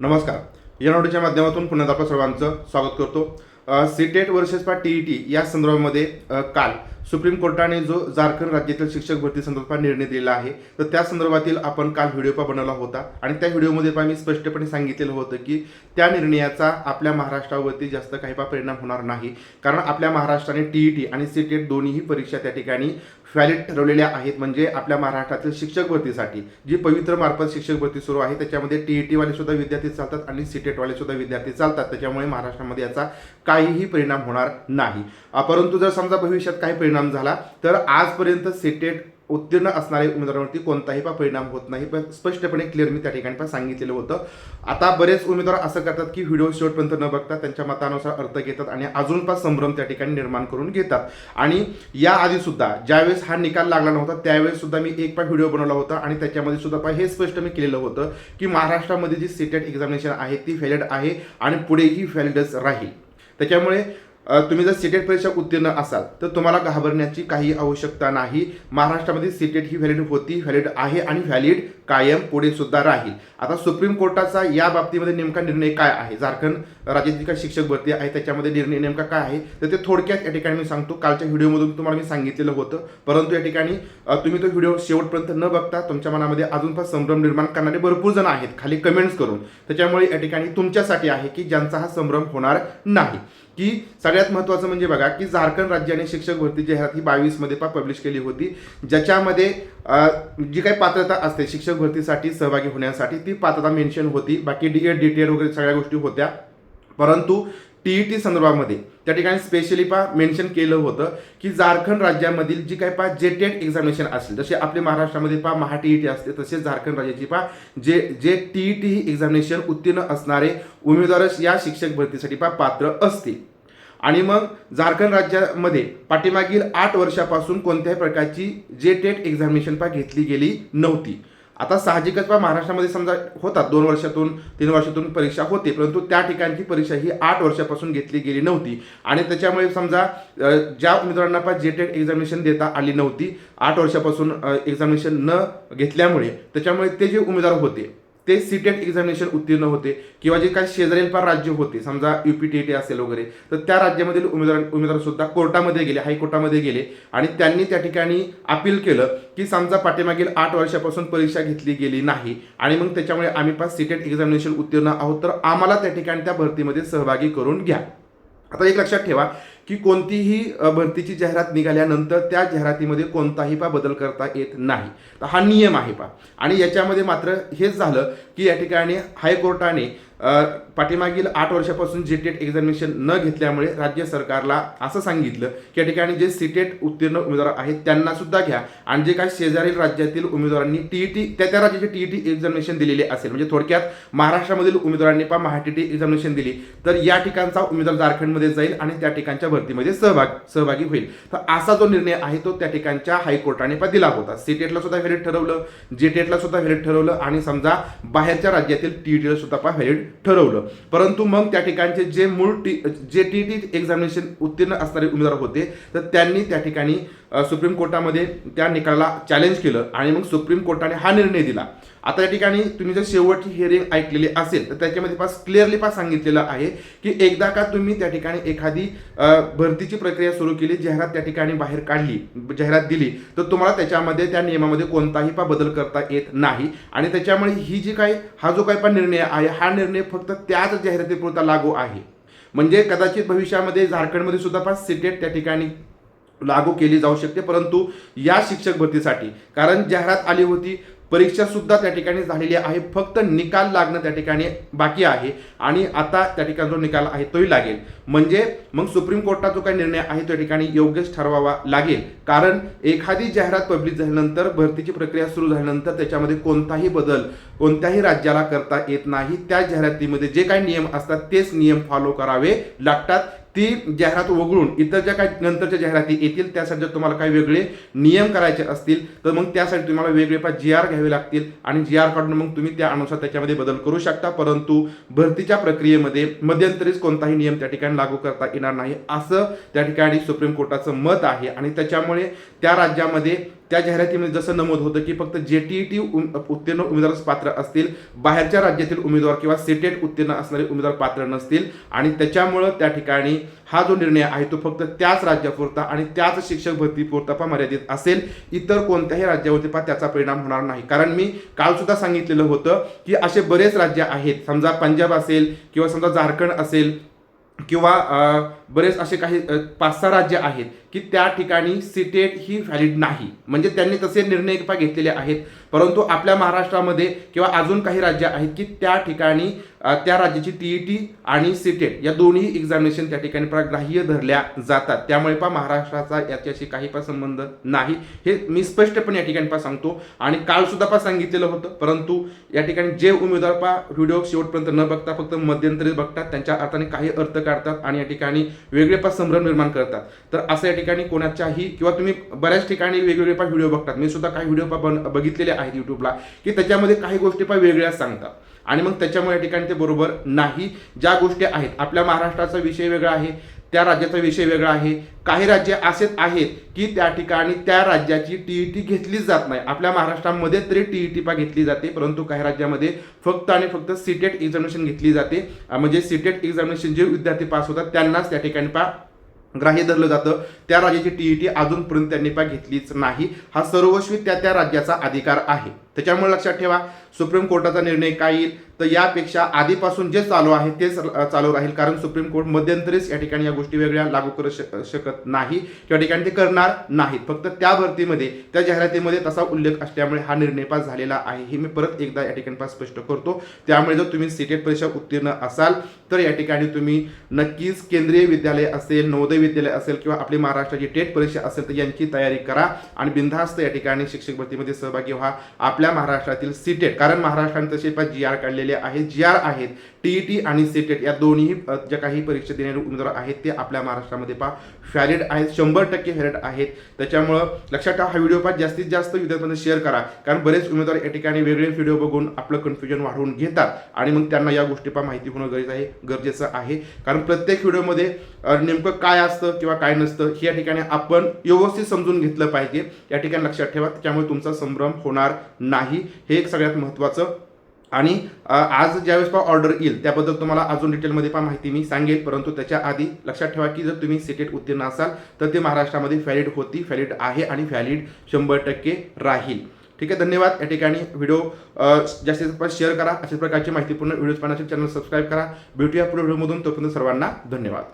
नमस्कार. या नोटीच्या माध्यमातून पुन्हा आपल्या सर्वांचं स्वागत करतो. सीटेट वर्सेस पा टी ई टी या संदर्भामध्ये काल सुप्रीम कोर्टाने जो झारखंड राज्यातील शिक्षक भरती संदर्भात निर्णय दिलेला आहे तर त्या संदर्भातील आपण काल व्हिडिओ पा बनवला होता. आणि त्या व्हिडिओमध्ये पण मी स्पष्टपणे सांगितलेलं होतं की त्या निर्णयाचा आपल्या महाराष्ट्रावरती जास्त काही पा परिणाम होणार नाही. कारण आपल्या महाराष्ट्राने टी ई टी आणि सी टेट दोन्हीही परीक्षा त्या ठिकाणी व्हॅलिड ठरवलेल्या आहेत. म्हणजे आपल्या महाराष्ट्रातील शिक्षक भरतीसाठी जी पवित्र मार्फत शिक्षक भरती सुरू आहे त्याच्यामध्ये टी ई टीवाले सुद्धा विद्यार्थी चालतात आणि सी टेटवाले सुद्धा विद्यार्थी चालतात. त्याच्यामुळे महाराष्ट्रामध्ये याचा काहीही परिणाम होणार नाही. परंतु जर समजा भविष्यात काही परिणाम परिणाम झाला तर आजपर्यंत सीटेट उत्तीर्ण असणाऱ्या उमेदवारांवरती कोणताही पा परिणाम होत नाही पण स्पष्टपणे क्लिअर मी त्या ठिकाणी पण सांगितलेलं होतं. आता बरेच उमेदवार असं करतात की व्हिडिओ शेवटपर्यंत न बघता त्यांच्या मतानुसार अर्थ घेतात आणि अजून पण संभ्रम त्या ठिकाणी निर्माण करून घेतात. आणि याआधी सुद्धा ज्यावेळेस हा निकाल लागला नव्हता त्यावेळेस सुद्धा मी एक पण व्हिडिओ बनवला होता आणि त्याच्यामध्ये सुद्धा पहा हे स्पष्ट मी केलेलं होतं की महाराष्ट्रामध्ये जी सीटेट एक्झामिनेशन आहे ती व्हॅलिड आहे आणि पुढेही व्हॅलिडच राहील. त्याच्यामुळे तुम्ही जर सीटेट परीक्षा उत्तीर्ण असाल तर तुम्हाला घाबरण्याची काही आवश्यकता नाही. महाराष्ट्रामध्ये सीटेट ही व्हॅलिड होती व्हॅलिड आहे आणि व्हॅलिड कायम पुढे सुद्धा राहील. आता सुप्रीम कोर्टाचा या बाबतीमध्ये नेमका निर्णय काय आहे? झारखंड राज्यातील काय शिक्षक भरती आहे त्याच्यामध्ये निर्णय नेमका काय आहे? तर ते थोडक्यात या ठिकाणी मी सांगतो. कालच्या व्हिडिओमधून तुम्हाला मी सांगितलेलं होतं. परंतु या ठिकाणी तुम्ही तो व्हिडिओ शेवटपर्यंत न बघता तुमच्या मनामध्ये अजून पण संभ्रम निर्माण करणारे भरपूर जण आहेत. खाली कमेंट्स करून. त्याच्यामुळे या ठिकाणी तुमच्यासाठी आहे की ज्यांचा हा संभ्रम होणार नाही. की सगळ्यात महत्त्वाचं म्हणजे बघा की झारखंड राज्याने शिक्षक भरती जाहिरात ही बावीसमध्ये पा पब्लिश केली होती. ज्याच्यामध्ये जी काही पात्रता असते शिक्षक भरतीसाठी सहभागी होण्यासाठी ती पात्रता मेन्शन होती. बाकी D Ed D T Ed वगैरे सगळ्या गोष्टी होत्या. परंतु टी ई टी संदर्भामध्ये त्या ठिकाणी स्पेशली पा मेन्शन केलं होतं की झारखंड राज्यामधील जी काही पा जे टेट एक्झामिनेशन असेल जसे आपले महाराष्ट्रामध्ये पा महा टी ई टी असते तसेच झारखंड राज्याची पा जे जे टी ई टी ही एक्झामिनेशन उत्तीर्ण असणारे उमेदवारच या शिक्षक भरतीसाठी पा पात्र असतील. आणि मग झारखंड राज्यामध्ये पाठीमागील आठ वर्षापासून कोणत्याही प्रकारची जे टेट एक्झामिनेशन पा घेतली गेली नव्हती. आता साहजिकच पहा महाराष्ट्रामध्ये समजा होतात दोन वर्षातून तीन वर्षातून परीक्षा होते परंतु त्या ठिकाणची परीक्षा ही आठ वर्षापासून घेतली गेली नव्हती. आणि त्याच्यामुळे समजा ज्या उमेदवारांना पा जे टेट एक्झामिनेशन देता आली नव्हती आठ वर्षापासून एक्झामिनेशन न घेतल्यामुळे त्याच्यामुळे ते जे उमेदवार होते ते सीटेट एक्झामिनेशन उत्तीर्ण होते किंवा जे काही शेजारील पार राज्य होते समजा युपी टी टी असेल वगैरे तर त्या राज्यामधील उमेदवार उमेदवार सुद्धा कोर्टामध्ये गेले हायकोर्टामध्ये गेले आणि त्यांनी त्या ठिकाणी अपील केलं की समजा पाठीमागील आठ वर्षापासून परीक्षा घेतली गेली नाही आणि मग त्याच्यामुळे आम्ही पास सीटेट एक्झामिनेशन उत्तीर्ण आहोत तर आम्हाला त्या ठिकाणी त्या भरतीमध्ये सहभागी करून घ्या. आता एक लक्षात ठेवा की कोणतीही भरतीची जाहिरात निघाल्यानंतर त्या जाहिरातीमध्ये कोणताही पा बदल करता येत नाही. तर हा नियम आहे पा. आणि याच्यामध्ये मात्र हेच झालं की या ठिकाणी हायकोर्टाने पाठीमागील आठ वर्षापासून जे टेट एक्झामिनेशन न घेतल्यामुळे राज्य सरकारला असं सांगितलं की या ठिकाणी जे सीटेट उत्तीर्ण उमेदवार आहेत त्यांना सुद्धा घ्या. आणि जे काही शेजारील राज्यातील उमेदवारांनी टीईटी त्या त्या राज्याची टीईटी एक्झामिनेशन दिलेले असेल. म्हणजे थोडक्यात महाराष्ट्रामधील उमेदवारांनी पा महाटीटी एक्झामिनेशन दिली. तर या ठिकाणचा उमेदवार झारखंडमध्ये जाईल आणि त्या ठिकाणच्या भरतीमध्ये सहभाग सहभागी होईल. तर असा जो निर्णय आहे तो त्या ठिकाणच्या हायकोर्टाने पण दिला होता. सीटेटला सुद्धा व्हॅलिड ठरवलं जेटेटला सुद्धा व्हॅलिड ठरवलं आणि समजा बाहेरच्या राज्यातील टीईटीला सुद्धा पहा व्हॅलिड ठरवलं. परंतु मग त्या ठिकाणचे जे मूळ टी जे टी टी एक्झामिनेशन उत्तीर्ण असणारे उमेदवार होते तर त्यांनी त्या ठिकाणी सुप्रीम कोर्टामध्ये त्या निकालाला चॅलेंज केलं आणि मग सुप्रीम कोर्टाने हा निर्णय दिला. आता या ठिकाणी तुम्ही जर शेवटची हिअरिंग ऐकलेली असेल तर त्याच्यामध्ये पास क्लिअरली पास सांगितलेलं आहे की एकदा का तुम्ही त्या ठिकाणी एखादी भरतीची प्रक्रिया सुरू केली जाहिरात त्या ठिकाणी बाहेर काढली जाहिरात दिली तर तुम्हाला त्याच्यामध्ये त्या नियमामध्ये कोणताही पा बदल करता येत नाही. आणि त्याच्यामुळे ही जी काही हा जो काही पण निर्णय आहे हा निर्णय फक्त त्याच जाहिरातीपुरता लागू आहे. म्हणजे कदाचित भविष्यामध्ये झारखंडमध्ये सुद्धा पास सिटेट त्या ठिकाणी लागू केली जाऊ शकते परंतु या शिक्षक भरतीसाठी कारण जाहिरात आली होती परीक्षा सुद्धा त्या ठिकाणी झालेली आहे फक्त निकाल लागणं त्या ठिकाणी बाकी आहे आणि आता त्या ठिकाणी जो निकाल आहे तोही लागेल. म्हणजे मग सुप्रीम कोर्टाचा जो काही निर्णय आहे त्या ठिकाणी योग्यच ठरवावा लागेल. कारण एखादी जाहिरात पब्लिक झाल्यानंतर भरतीची प्रक्रिया सुरू झाल्यानंतर त्याच्यामध्ये कोणताही बदल कोणत्याही राज्याला करता येत नाही. त्या जाहिरातीमध्ये जे काही नियम असतात तेच नियम फॉलो करावे लागतात. ती जाहिरात वगळून इतर ज्या काही नंतरच्या जाहिराती येतील त्यासाठी जर तुम्हाला काही वेगळे नियम करायचे असतील तर मग त्यासाठी तुम्हाला वेगळे पा जी आर घ्यावे लागतील आणि जी आर काढून मग तुम्ही त्यानुसार त्याच्यामध्ये बदल करू शकता. परंतु भरतीच्या प्रक्रियेमध्ये मध्यंतरीच कोणताही नियम त्या ठिकाणी लागू करता येणार नाही असं त्या ठिकाणी सुप्रीम कोर्टाचं मत आहे. आणि त्याच्यामुळे त्या राज्यामध्ये त्या जाहिरातीमध्ये जसं नमूद होतं की फक्त जे टी टी उत्तीर्ण उमेदवारच पात्र असतील बाहेरच्या राज्यातील उमेदवार किंवा सीटेट उत्तीर्ण असणारे उमेदवार पात्र नसतील. आणि त्याच्यामुळं त्या ठिकाणी हा जो निर्णय आहे तो फक्त त्याच राज्यापुरता आणि त्याच शिक्षक भरतीपुरता पण मर्यादित असेल. इतर कोणत्याही राज्यावरती पा त्याचा परिणाम होणार नाही. कारण मी काल सुद्धा सांगितलेलं होतं की असे बरेच राज्य आहेत. समजा पंजाब असेल किंवा समजा झारखंड असेल किंवा बरेच असे काही पाच सहा राज्य आहेत की त्या ठिकाणी सीटेट ही व्हॅलिड नाही. म्हणजे त्यांनी तसे निर्णय घेतलेले आहेत. परंतु आपल्या महाराष्ट्रामध्ये किंवा अजून काही राज्य आहेत की त्या ठिकाणी त्या राज्याची टीईटी आणि सीटेट या दोन्ही एक्झामिनेशन त्या ठिकाणी ग्राह्य धरल्या जातात. त्यामुळे पा महाराष्ट्राचा याच्याशी काही पण संबंध नाही. हे मी स्पष्टपणे या ठिकाणी पा सांगतो. आणि काल सुद्धा पा सांगितलेलं होतं. परंतु या ठिकाणी जे उमेदवार पा व्हिडिओ शेवटपर्यंत न बघता फक्त मध्यंतरी बघतात. त्यांच्या अर्थाने काही अर्थ काढतात. आणि या ठिकाणी वेगळेपास संभ्रम निर्माण करतात. तर असं या ठिकाणी कोणाच्याही किंवा तुम्ही बऱ्याच ठिकाणी वेगवेगळे पा व्हिडिओ बघतात. मी सुद्धा काही व्हिडिओ पा बन- बघितलेले आहेत यूट्यूबला की त्याच्यामध्ये काही गोष्टी पा वेगळ्या सांगतात. आणि मग त्याच्यामुळे या ठिकाणी ते बरोबर नाही. ज्या गोष्टी आहेत आपल्या महाराष्ट्राचा विषय वेगळा आहे. त्या राज्याचा विषय वेगळा आहे. काही राज्य असेच आहेत की त्या ठिकाणी त्या राज्याची टी ई टी घेतलीच जात नाही. आपल्या महाराष्ट्रामध्ये तरी टी ई टी पा घेतली जाते परंतु काही राज्यामध्ये फक्त आणि फक्त सीटेट एक्झामिनेशन घेतली जाते. म्हणजे सीटेट एक्झामिनेशन जे विद्यार्थी पास होतात त्यांनाच त्या ठिकाणी पा ग्राह्य धरलं जातं. त्या राज्याची टी ई टी अजूनपर्यंत त्यांनी पा घेतलीच नाही. हा सर्वस्वी त्या त्या राज्याचा अधिकार आहे. त्याच्यामुळे लक्षात ठेवा सुप्रीम कोर्टाचा निर्णय काय येईल? तर यापेक्षा आधीपासून जे चालू आहे तेच चालू राहील. कारण सुप्रीम कोर्ट मध्यंतरीच या ठिकाणी या गोष्टी वेगळ्या लागू करू शक- शकत नाही त्या ठिकाणी ते करणार नाहीत. फक्त त्या भरतीमध्ये त्या जाहिरातीमध्ये तसा उल्लेख असल्यामुळे हा निर्णय पास झालेला आहे. हे मी परत एकदा या ठिकाणी पास स्पष्ट करतो. त्यामुळे जर तुम्ही सीटेट परीक्षा उत्तीर्ण असाल तर या ठिकाणी तुम्ही नक्कीच केंद्रीय विद्यालय असेल नवोदय विद्यालय असेल किंवा आपली महाराष्ट्राची टेट परीक्षा असेल तर यांची तयारी करा आणि बिनधास्त या ठिकाणी शिक्षक भरतीमध्ये सहभागी व्हा. आपल्या महाराष्ट्रातील सीटेट कारण महाराष्ट्राने तसे पण जी आर काढलेले आहेत. जी आर आहेत. टी टी आणि सीटेट या दोन्ही ज्या काही परीक्षा देणारे उमेदवार आहेत ते आपल्या महाराष्ट्रामध्ये पहा. व्हॅलिड आहेत. शंभर टक्के व्हॅलिड आहेत. त्याच्यामुळं लक्षात ठेवा हा व्हिडिओ पहा. जास्तीत जास्त विद्यार्थ्यांमध्ये शेअर करा. कारण बरेच उमेदवार या ठिकाणी वेगळे व्हिडिओ बघून आपलं कन्फ्युजन वाढवून घेतात. आणि मग त्यांना या गोष्टीपा माहिती होणं गरजेचं आहे गरजेचं आहे. कारण प्रत्येक व्हिडिओमध्ये नेमकं काय असतं किंवा काय नसतं हे या ठिकाणी आपण व्यवस्थित समजून घेतलं पाहिजे. या ठिकाणी लक्षात ठेवा. त्यामुळे तुमचा संभ्रम होणार नाही नाही हे एक सगळ्यात महत्त्वाचं. आणि आज ज्यावेळेस पा ऑर्डर येईल त्याबद्दल तुम्हाला अजून डिटेलमध्ये पण माहिती मी सांगेल परंतु त्याच्या आधी लक्षात ठेवा की जर तुम्ही सिटेट उत्तीर्ण असाल तर ते महाराष्ट्रामध्ये व्हॅलिड होती व्हॅलिड आहे आणि व्हॅलिड शंभर टक्के राहील. ठीक आहे धन्यवाद. या ठिकाणी व्हिडिओ जास्तीत जास्त शेअर करा. अशा प्रकारची माहितीपूर्ण व्हिडिओज पाहण्यासाठी चॅनल सबस्क्राईब करा. भेटूया पुढे व्हिडिओमधून तोपर्यंत सर्वांना धन्यवाद.